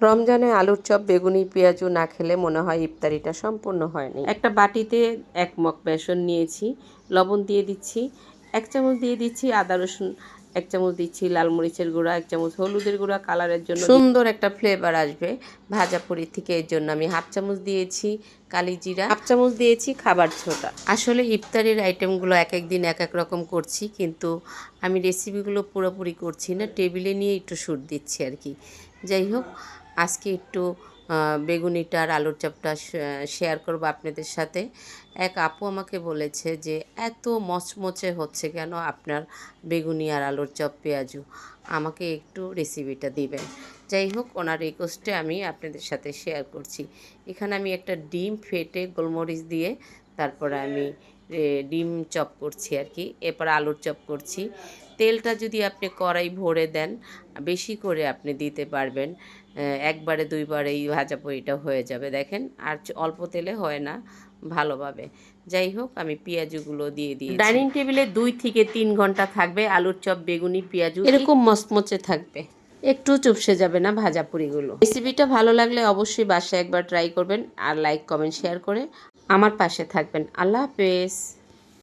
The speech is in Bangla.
রমজানে আলুর চপ বেগুনি পেঁয়াজু না খেলে মনে হয় ইফতারিটা সম্পূর্ণ হয়নি। একটা বাটিতে এক মগ বেসন নিয়েছি লবণ দিয়ে দিচ্ছি এক চামচ দিয়ে দিচ্ছি আদা রসুন এক চামচ দিচ্ছি লাল মরিচের গুঁড়া এক চামচ হলুদের গুঁড়া কালারের জন্য সুন্দর একটা ফ্লেভার আসবে ভাজা পুরি থেকে এর জন্য। আমি হাফ চামচ দিয়েছি কালি জিরা হাফ চামচ দিয়েছি খাবার ছোটা। আসলে ইফতারির আইটেমগুলো এক এক দিন এক এক রকম করছি কিন্তু আমি রেসিপিগুলো পুরোপুরি করছি না। টেবিলে নিয়ে একটু শ্যুট দিচ্ছি আর কি। যাই হোক আজকে একটু বেগুনিটা আর আলুর চপটা শেয়ার করব আপনাদের সাথে। এক আপু আমাকে বলেছে যে, এত মচমচে হচ্ছে কেন আপনার বেগুনি আর আলুর চপ পেঁয়াজু? আমাকে একটু রেসিপিটা দিবেন। যাই হোক, ওনার রিকোয়েস্টে আমি আপনাদের সাথে শেয়ার করছি। এখানে আমি একটা ডিম ফেটে গোলমরিচ দিয়ে, তারপরে আমি ডিম চপ করছি আর কি। এরপর আলুর চপ করছি। তেলটা যদি আপনি কড়াই ভরে দেন বেশি করে আপনি দিতে পারবেন। একবারে দুইবারে এই ভাজা পইটা হয়ে যাবে দেখেন। আর অল্প তেলে হয় না ভালোভাবে। যাই হোক আমি পেঁয়াজুগুলো দিয়ে দিই ডাইনিং টেবিলে দুই থেকে তিন ঘণ্টা থাকবে আলুর চপ বেগুনি পেঁয়াজু এরকম মচমচে থাকবে। একটু চুপসে যাবে না ভাজা পুরিগুলো। রেসিপিটা ভালো লাগলে অবশ্যই বাসায় একবার ট্রাই করবেন। আর লাইক কমেন্ট শেয়ার করে আমার পাশে থাকবেন। আল্লাহ হাফেজ।